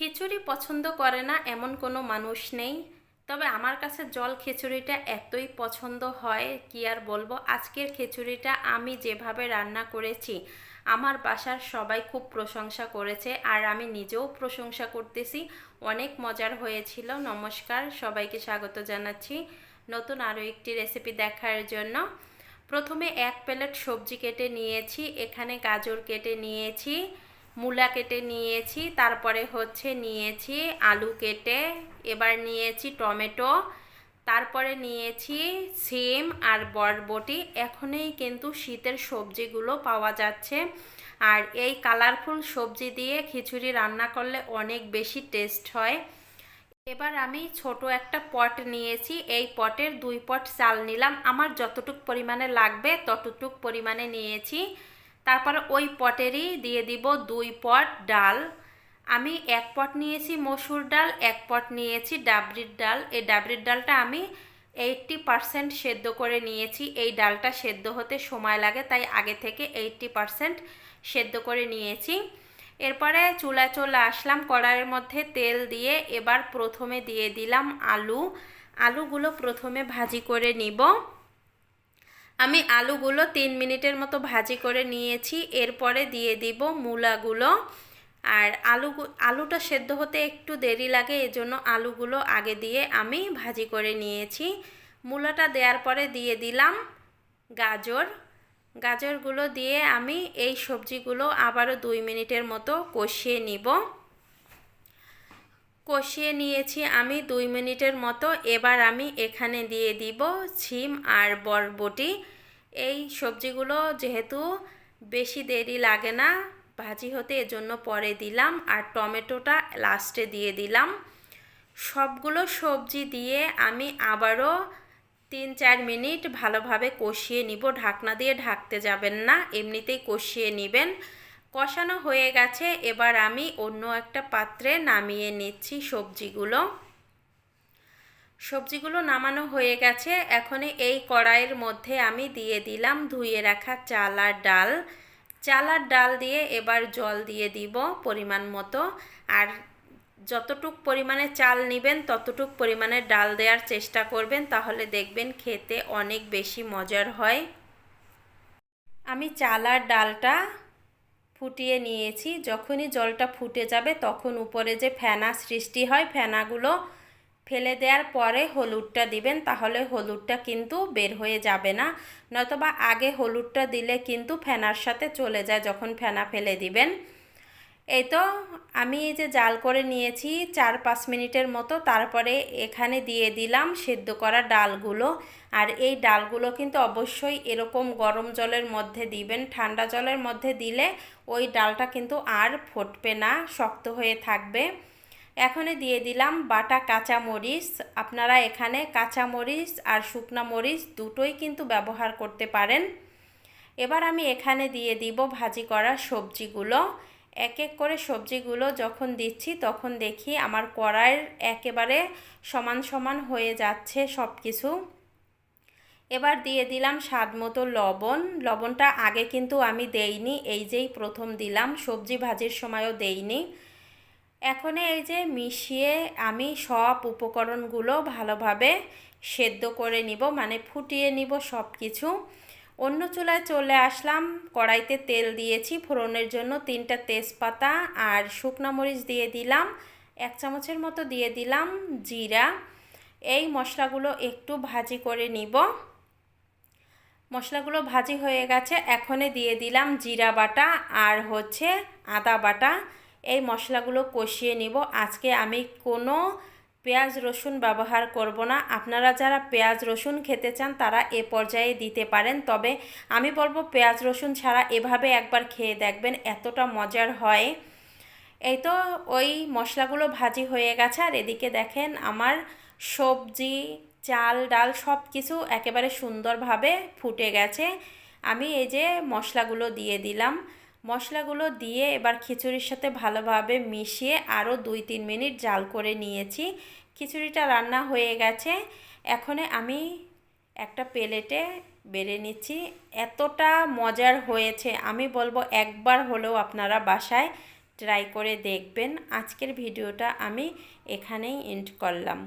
খিচুড়ি পছন্দ করে না এমন কোনো মানুষ নেই। তবে আমার কাছে জল খিচুড়িটা এতই পছন্দ হয় কি আর বলব, আজকের খিচুড়িটা আমি যেভাবে রান্না করেছি, আমার বাসার সবাই খুব প্রশংসা করেছে আর আমি নিজেও প্রশংসা করতেছি। অনেক মজার হয়েছিল, নমস্কার, সবাইকে স্বাগত জানাচ্ছি নতুন আরও একটি রেসিপি দেখার জন্য। প্রথমে এক প্লেট সবজি কেটে নিয়েছি, এখানে গাজর কেটে নিয়েছি মূলা কেটে নিয়েছি, তারপরে হচ্ছে নিয়েছি আলু কেটে, এবার নিয়েছি টমেটো, তারপরে নিয়েছি সিম আর বরবটি। এখনই কিন্তু শীতের সবজিগুলো পাওয়া যাচ্ছে। আর এই কালারফুল সবজি দিয়ে খিচুড়ি রান্না করলে অনেক বেশি টেস্ট হয়। এবার আমি ছোট একটা পট নিয়েছি। এই পটের দুই পট চাল নিলাম। আমার যতটুক পরিমাণে লাগবে, ততটুক পরিমাণে নিয়েছি। তারপর ওই পটেরই দিয়ে দিব দুই পট ডাল। আমি এক পট নিয়েছি মসুর ডাল, এক পট নিয়েছি ডাবরির ডাল। এই ডাবরির ডালটা আমি এইটটি পারসেন্ট সেদ্ধ করে নিয়েছি। এই ডালটা সেদ্ধ হতে সময় লাগে, তাই আগে থেকে এইটটি পারসেন্ট সেদ্ধ করে নিয়েছি। এরপরে চুলায় চলে আসলাম কড়াইয়ের মধ্যে তেল দিয়ে। এবার প্রথমে দিয়ে দিলাম আলু। আলুগুলো প্রথমে ভাজি করে নিব। আমি আলুগুলো তিন মিনিটের মতো ভাজি করে নিয়েছি। এরপরে দিয়ে দিব মূলাগুলো। আর আলু আলুটা সেদ্ধ হতে একটু দেরি লাগে, এজন্য আলুগুলো আগে দিয়ে আমি ভাজি করে নিয়েছি। মূলাটা দেওয়ার পরে দিয়ে দিলাম গাজর। গাজরগুলো দিয়ে আমি এই সবজিগুলো আবারও দুই মিনিটের মতো কষিয়ে নিব। কষিয়ে নিয়েছি আমি দুই মিনিটের মতো। এবার আমি এখানে দিয়ে দিব ছিম আর বরবটি। এই সবজিগুলো যেহেতু বেশি দেরি লাগে না, ভাজি হতে এজন্য পরে দিলাম আর টমেটোটা লাস্টে দিয়ে দিলাম। সবগুলো সবজি দিয়ে আমি আবারও তিন চার মিনিট ভালোভাবে কষিয়ে নিব। ঢাকনা দিয়ে ঢাকতে যাবেন না, এমনিতেই কষিয়ে নেবেন। কষানো হয়ে গেছে। এবার আমি অন্য একটা পাত্রে নামিয়ে নিচ্ছি সবজিগুলো। সবজিগুলো নামানো হয়ে গেছে। এখন এই কড়াইয়ের মধ্যে আমি দিয়ে দিলাম ধুয়ে রাখা চাল আর ডাল। চাল আর ডাল দিয়ে এবার জল দিয়ে দিব পরিমাণ মতো। আর যতটুক পরিমাণে চাল নেবেন, ততটুক পরিমাণে ডাল দেওয়ার চেষ্টা করবেন, তাহলে দেখবেন খেতে অনেক বেশি মজার হয়। আমি চাল আর ডালটা ফুটিয়ে নিয়েছি। যখনই জলটা ফুটে যাবে তখন উপরে যে ফেনা সৃষ্টি হয়, ফেনাগুলো ফেলে দেওয়ার পরে হলুদটা দিবেন, তাহলে হলুদটা কিন্তু বের হয়ে যাবে না। নয়তোবা আগে হলুদটা দিলে কিন্তু ফেনার সাথে চলে যায় যখন ফেনা ফেলে দিবেন। এই তো আমি এই যে জাল করে নিয়েছি চার পাঁচ মিনিটের মতো, তারপরে এখানে দিয়ে দিলাম সেদ্ধ করা ডালগুলো। আর এই ডালগুলো কিন্তু অবশ্যই এরকম গরম জলের মধ্যে দিবেন, ঠান্ডা জলের মধ্যে দিলে ওই ডালটা কিন্তু আর ফুটবে না, শক্ত হয়ে থাকবে। এখানে দিয়ে দিলাম বাটা কাঁচা মরিচ আপনারা এখানে কাঁচা মরিচ আর শুকনা মরিচ দুটোই কিন্তু ব্যবহার করতে পারেন। এবার আমি এখানে দিয়ে দিব ভাজি করা সবজিগুলো। এক এক করে সবজিগুলো যখন দিচ্ছি, তখন দেখি আমার কড়াইয়ের একেবারে সমান সমান হয়ে যাচ্ছে সব কিছু এবার দিয়ে দিলাম স্বাদ মতো লবণ। লবণটা আগে কিন্তু আমি দেইনি, এই যেই প্রথম দিলাম, সবজি ভাজির সময়ও দেইনি। এখন এই যে মিশিয়ে আমি সব উপকরণগুলো ভালোভাবে সেদ্ধ করে নিব মানে ফুটিয়ে নিব সব কিছু অন্য চুলায় চলে আসলাম। কড়াইতে তেল দিয়েছি, ফোড়নের জন্য তিনটা তেজপাতা আর শুকনা মরিচ দিয়ে দিলাম, এক চামচের মতো দিয়ে দিলাম জিরা। এই মশলাগুলো একটু ভাজি করে নিব। মশলাগুলো ভাজি হয়ে গেছে, এখনে দিয়ে দিলাম জিরা বাটা আর হচ্ছে আদা বাটা। এই মশলাগুলো কষিয়ে নিব। আজকে আমি কোনো পেঁয়াজ রসুন ব্যবহার করব না। আপনারা যারা পেঁয়াজ রসুন খেতে চান, তারা এ পর্যায়ে দিতে পারেন। তবে আমি বলব, পেঁয়াজ রসুন ছাড়া এভাবে একবার খেয়ে দেখবেন, এতটা মজার হয়। এই তো, ওই মশলাগুলো ভাজি হয়ে গেছে। আর এদিকে দেখেন, আমার সবজি, চাল, ডাল সব কিছু একেবারে সুন্দরভাবে ফুটে গেছে। আমি এই যে মশলাগুলো দিয়ে দিলাম। মশলাগুলো দিয়ে এবার খিচুড়ির সাথে ভালোভাবে মিশিয়ে আরও দুই তিন মিনিট জাল করে নিয়েছি। খিচুড়িটা রান্না হয়ে গেছে। এখনে আমি একটা প্লেটে বেড়ে নিচ্ছি। এতটা মজার হয়েছে, আমি বলব একবার হলেও আপনারা বাসায় ট্রাই করে দেখবেন। আজকের ভিডিওটা আমি এখানেই এন্ড করলাম।